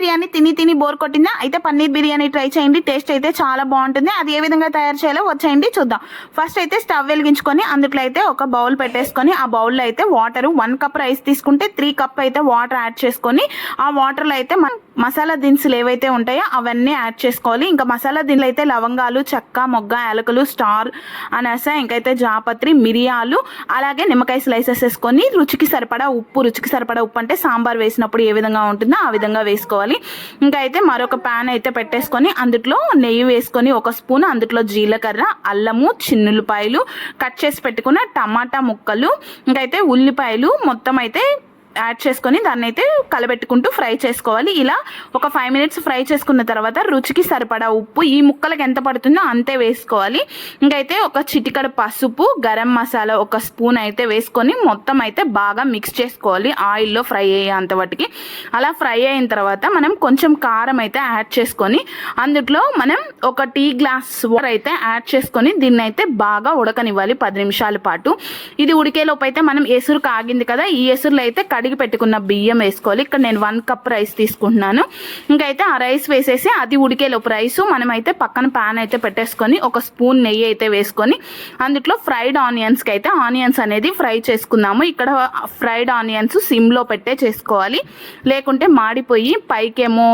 బిర్యానీ తిని తిని బోర్ కొట్టిందా? అయితే పన్నీర్ బిర్యానీ ట్రై చేయండి. టేస్ట్ అయితే చాలా బాగుంటుంది. అది ఏ విధంగా తయారు చేయాలో వచ్చేయండి చూద్దాం. ఫస్ట్ అయితే స్టవ్ వెలిగించుకొని అందులో అయితే ఒక బౌల్ పెట్టేసుకొని ఆ బౌల్లో అయితే వాటర్ వన్ కప్ రైస్ తీసుకుంటే త్రీ కప్ అయితే వాటర్ యాడ్ చేసుకొని ఆ వాటర్లో అయితే మనం మసాలా దినుసులు ఏవైతే ఉంటాయో అవన్నీ యాడ్ చేసుకోవాలి. ఇంకా మసాలా దినులు అయితే లవంగాలు చెక్క మొగ్గ యాలకులు స్టార్ అనస ఇంకైతే జాపత్రి మిరియాలు అలాగే నిమ్మకాయ స్లైసెస్ వేసుకొని రుచికి సరిపడా ఉప్పు రుచికి సరిపడా ఉప్పు అంటే సాంబార్ వేసినప్పుడు ఏ విధంగా ఉంటుందో ఆ విధంగా వేసుకోవాలి. ఇంకా అయితే మరొక ప్యాన్ అయితే పెట్టేసుకొని అందులో నెయ్యి వేసుకొని ఒక స్పూన్ అందులో జీలకర్ర అల్లము చిన్నులపాయలు కట్ చేసి పెట్టుకున్న టమాటా ముక్కలు ఇంకైతే ఉల్లిపాయలు మొత్తం అయితే యాడ్ చేసుకొని దాన్ని అయితే కలబెట్టుకుంటూ ఫ్రై చేసుకోవాలి. ఇలా ఒక ఫైవ్ మినిట్స్ ఫ్రై చేసుకున్న తర్వాత రుచికి సరిపడా ఉప్పు ఈ ముక్కలకు ఎంత పడుతుందో అంతే వేసుకోవాలి. ఇంకైతే ఒక చిటికడ పసుపు గరం మసాలా ఒక స్పూన్ అయితే వేసుకొని మొత్తం అయితే బాగా మిక్స్ చేసుకోవాలి. ఆయిల్లో ఫ్రై అయ్యేంత వాటికి. అలా ఫ్రై అయిన తర్వాత మనం కొంచెం కారం అయితే యాడ్ చేసుకొని అందులో మనం ఒక టీ గ్లాస్ వాటర్ అయితే యాడ్ చేసుకొని దీన్ని అయితే బాగా ఉడకనివ్వాలి పది నిమిషాల పాటు. ఇది ఉడికేలోపు అయితే మనం ఎసురు కాగింది కదా ఈ ఎసురులో అయితే కడిగి పెట్టుకున్న బియ్యం వేసుకోవాలి. ఇక్కడ నేను వన్ కప్ రైస్ తీసుకుంటున్నాను. ఇంకైతే ఆ రైస్ వేసేసి అది ఉడికేలోపు రైస్ మనమైతే పక్కన పాన్ అయితే పెట్టేసుకొని ఒక స్పూన్ నెయ్యి అయితే వేసుకొని అందులో ఫ్రైడ్ ఆనియన్స్కి అయితే ఆనియన్స్ అనేది ఫ్రై చేసుకుందాము. ఇక్కడ ఫ్రైడ్ ఆనియన్స్ సిమ్లో పెట్టే చేసుకోవాలి. లేకుంటే మాడిపోయి పైకేమో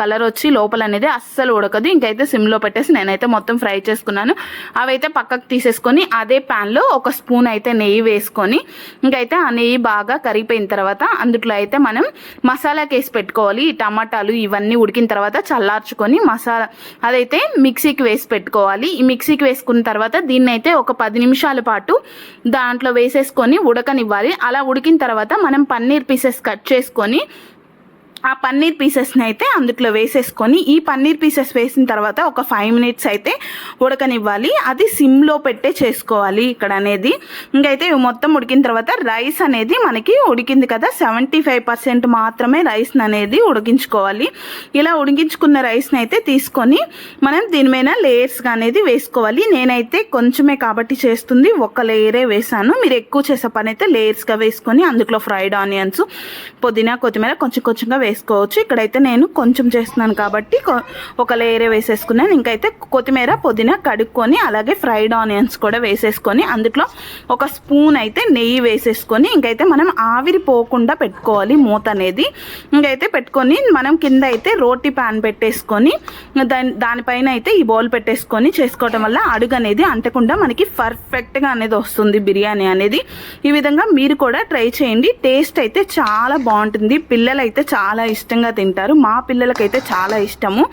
కలర్ వచ్చి లోపల అనేది అస్సలు ఉడకదు. ఇంకైతే సిమ్లో పెట్టేసి నేనైతే మొత్తం ఫ్రై చేసుకున్నాను. అవైతే పక్కకు తీసేసుకొని అదే ప్యాన్లో ఒక స్పూన్ అయితే నెయ్యి వేసుకొని ఇంకైతే ఆ నెయ్యి బాగా కరిగిపోయిన తర్వాత అందులో అయితే మనం మసాలా కేసి పెట్టుకోవాలి. ఈ టమాటాలు ఇవన్నీ ఉడికిన తర్వాత చల్లార్చుకొని మసాలా అదైతే మిక్సీకి వేసి పెట్టుకోవాలి. ఈ మిక్సీకి వేసుకున్న తర్వాత దీన్ని అయితే ఒక పది నిమిషాల పాటు దాంట్లో వేసేసుకొని ఉడకనివ్వాలి. అలా ఉడికిన తర్వాత మనం పన్నీర్ పీసెస్ కట్ చేసుకొని ఆ పన్నీర్ పీసెస్ని అయితే అందులో వేసేసుకొని ఈ పన్నీర్ పీసెస్ వేసిన తర్వాత ఒక ఫైవ్ మినిట్స్ అయితే ఉడకనివ్వాలి. అది సిమ్లో పెట్టే చేసుకోవాలి ఇక్కడ అనేది. ఇంకైతే ఇవి మొత్తం ఉడికిన తర్వాత రైస్ అనేది మనకి ఉడికింది కదా సెవెంటీ ఫైవ్ పర్సెంట్ మాత్రమే రైస్ అనేది ఉడికించుకోవాలి. ఇలా ఉడికించుకున్న రైస్ని అయితే తీసుకొని మనం దీని మీద లేయర్స్గా అనేది వేసుకోవాలి. నేనైతే కొంచెమే కాబట్టి చేస్తుంది ఒక లేయరే వేసాను. మీరు ఎక్కువ చేసే పని అయితే లేయర్స్గా వేసుకొని అందులో ఫ్రైడ్ ఆనియన్స్ పుదీనా కొత్తిమీర కొంచెం కొంచెంగా వేసుకోవచ్చు. ఇక్కడైతే నేను కొంచెం చేస్తున్నాను కాబట్టి ఒక లేయరే వేసేసుకున్నాను. ఇంకైతే కొత్తిమీర పుదీనా కడుక్కొని అలాగే ఫ్రైడ్ ఆనియన్స్ కూడా వేసేసుకొని అందులో ఒక స్పూన్ అయితే నెయ్యి వేసేసుకొని ఇంకైతే మనం ఆవిరి పోకుండా పెట్టుకోవాలి మూత అనేది. ఇంకైతే పెట్టుకొని మనం కింద అయితే రోటీ ప్యాన్ పెట్టేసుకొని దాని దానిపైన అయితే ఈ బౌల్ పెట్టేసుకొని చేసుకోవటం వల్ల అడుగు అనేది అంటకుండా మనకి పర్ఫెక్ట్గా అనేది వస్తుంది బిర్యానీ అనేది. ఈ విధంగా మీరు కూడా ట్రై చేయండి. టేస్ట్ అయితే చాలా బాగుంటుంది. పిల్లలు అయితే చాలా ఇష్టంగా తింటారు. మా పిల్లలకైతే చాలా ఇష్టము.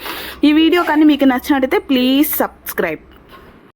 ఈ వీడియో కానీ మీకు నచ్చినట్టయితే ప్లీజ్ సబ్స్క్రైబ్.